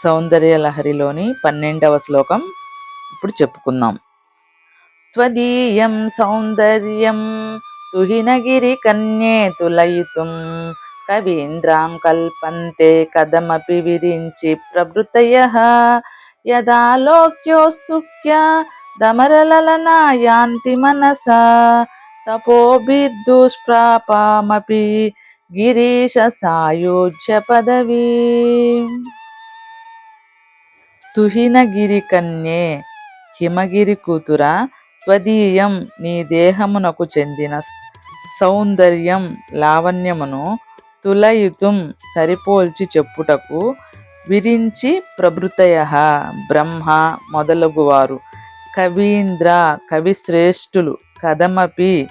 సౌందర్య లహరిలోని పన్నెండవ శ్లోకం ఇప్పుడు చెప్పుకుందాం. త్వదీయం సౌందర్యం తుహినగిరి కన్యే తులయితుం కవీంద్రాం కల్పంతే కదమపి విరించి ప్రభృతయ యదాలోక్యోస్తుక్య దమరలలనా యాంతి మనసా. తపోభిర్దుష్ప్రాపామపి గిరీశ సాయుజ్య పదవీ. తుహినగిరి కన్యే హిమగిరి కూతుర త్వదీయం నీ దేహమునకు చెందిన సౌందర్యం లావణ్యమును తులయుతుం సరిపోల్చి చెప్పుటకు విరించి ప్రభృతయ బ్రహ్మ మొదలగువారు. కవీంద్ర కవిశ్రేష్ఠులు కథమపి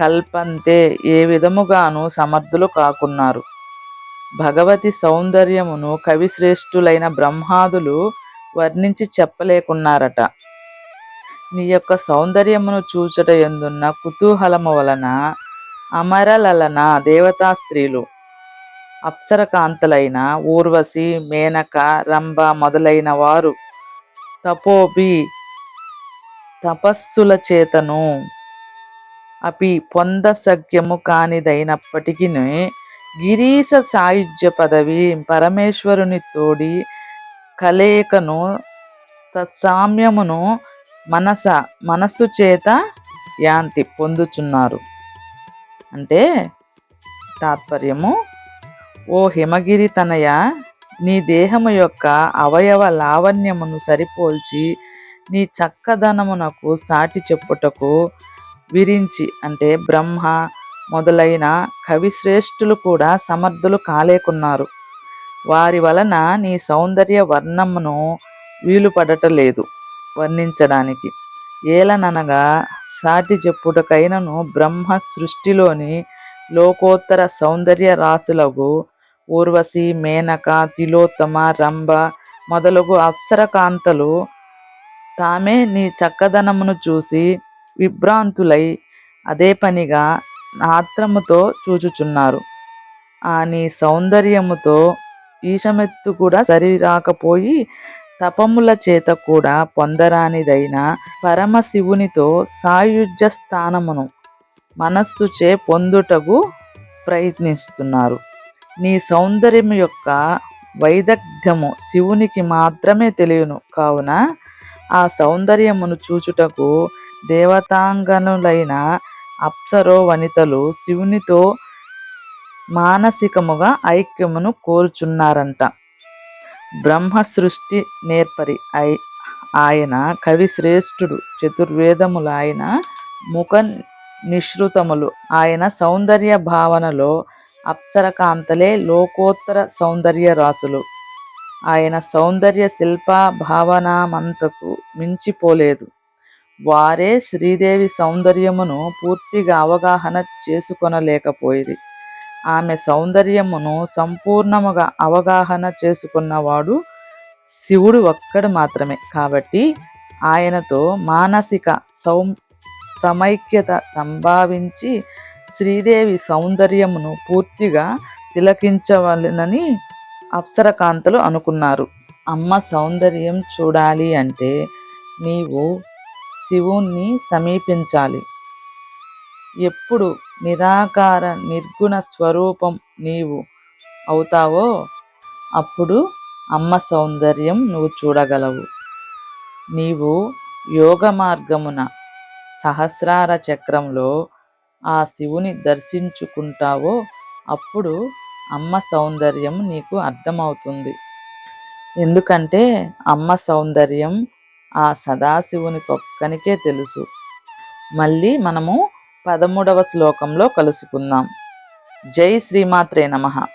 కల్పంతే ఏ విధముగాను సమర్థులు కాకున్నారు. భగవతి సౌందర్యమును కవిశ్రేష్ఠులైన బ్రహ్మాదులు వర్ణించి చెప్పలేకున్నారట. నీ యొక్క సౌందర్యమును చూచట ఎందున్న కుతూహలము వలన అమరలలన దేవతా స్త్రీలు అప్సరకాంతలైన ఊర్వశి మేనక రంభ మొదలైన వారు తపోబి తపస్సుల చేతను అపి పొందసఖ్యము కానిదైనప్పటికీ గిరీశ సాయుధ్య పదవి పరమేశ్వరుని తోడి కలయికను తత్సామ్యమును మనస మనస్సు చేత యాంతి పొందుచున్నారు. అంటే తాత్పర్యము ఓ హిమగిరి తనయ నీ దేహము యొక్క అవయవ లావణ్యమును సరిపోల్చి నీ చక్కదనమునకు సాటి చెప్పుటకు విరించి అంటే బ్రహ్మ మొదలైన కవిశ్రేష్ఠులు కూడా సమర్థులు కాలేకున్నారు. వారి వలన నీ సౌందర్య వర్ణమును వీలు పడటలేదు వర్ణించడానికి. ఏలననగా సాటి చెప్పుటకైనను బ్రహ్మ సృష్టిలోని లోకోత్తర సౌందర్య రాశులకు ఊర్వశి మేనక తిలోత్తమ రంభ మొదలగు అప్సరకాంతలు తామే నీ చక్కదనమును చూసి విభ్రాంతులై అదే పనిగా నాత్రముతో చూచుచున్నారు. ఆ నీ సౌందర్యముతో ఈశమెత్తు కూడా సరిరాకపోయి తపముల చేత కూడా పొందరానిదైన పరమశివునితో సాయుజ్య స్థానమును మనస్సుచే పొందుటకు ప్రయత్నిస్తున్నారు. నీ సౌందర్యం యొక్క వైదగ్ధ్యము శివునికి మాత్రమే తెలియను. కావున ఆ సౌందర్యమును చూచుటకు దేవతాంగనులైన అప్సరో వనితలు శివునితో మానసికముగా ఐక్యమును కోరుచున్నారంట. బ్రహ్మ సృష్టి నేర్పరి ఆయన కవి శ్రేష్ఠుడు చతుర్వేదములు ఆయన ముఖ నిశ్రుతములు ఆయన సౌందర్య భావనలో అప్సరకాంతలే లోకోత్తర సౌందర్య రాసులు. ఆయన సౌందర్య శిల్ప భావనమంతకు మించిపోలేదు. వారే శ్రీదేవి సౌందర్యమును పూర్తిగా అవగాహన చేసుకొనలేకపోయేది ఆమె సౌందర్యమును సంపూర్ణముగా అవగాహన చేసుకున్నవాడు శివుడు ఒక్కడు మాత్రమే. కాబట్టి ఆయనతో మానసిక సౌ సమైక్యత సంభావించి శ్రీదేవి సౌందర్యమును పూర్తిగా తిలకించవలనని అప్సరకాంతలు అనుకున్నారు. అమ్మ సౌందర్యం చూడాలి అంటే నీవు శివుణ్ణి సమీపించాలి. ఎప్పుడు నిరాకార నిర్గుణ స్వరూపం నీవు అవుతావో అప్పుడు అమ్మ సౌందర్యం నువ్వు చూడగలవు. నీవు యోగ మార్గమున సహస్రార చక్రంలో ఆ శివుని దర్శించుకుంటావో అప్పుడు అమ్మ సౌందర్యం నీకు అర్థమవుతుంది. ఎందుకంటే అమ్మ సౌందర్యం ఆ సదాశివుని పక్కనికే తెలుసు. మళ్ళీ మనము పదమూడవ శ్లోకంలో కలుసుకుందాం. జై శ్రీమాత్రే నమ.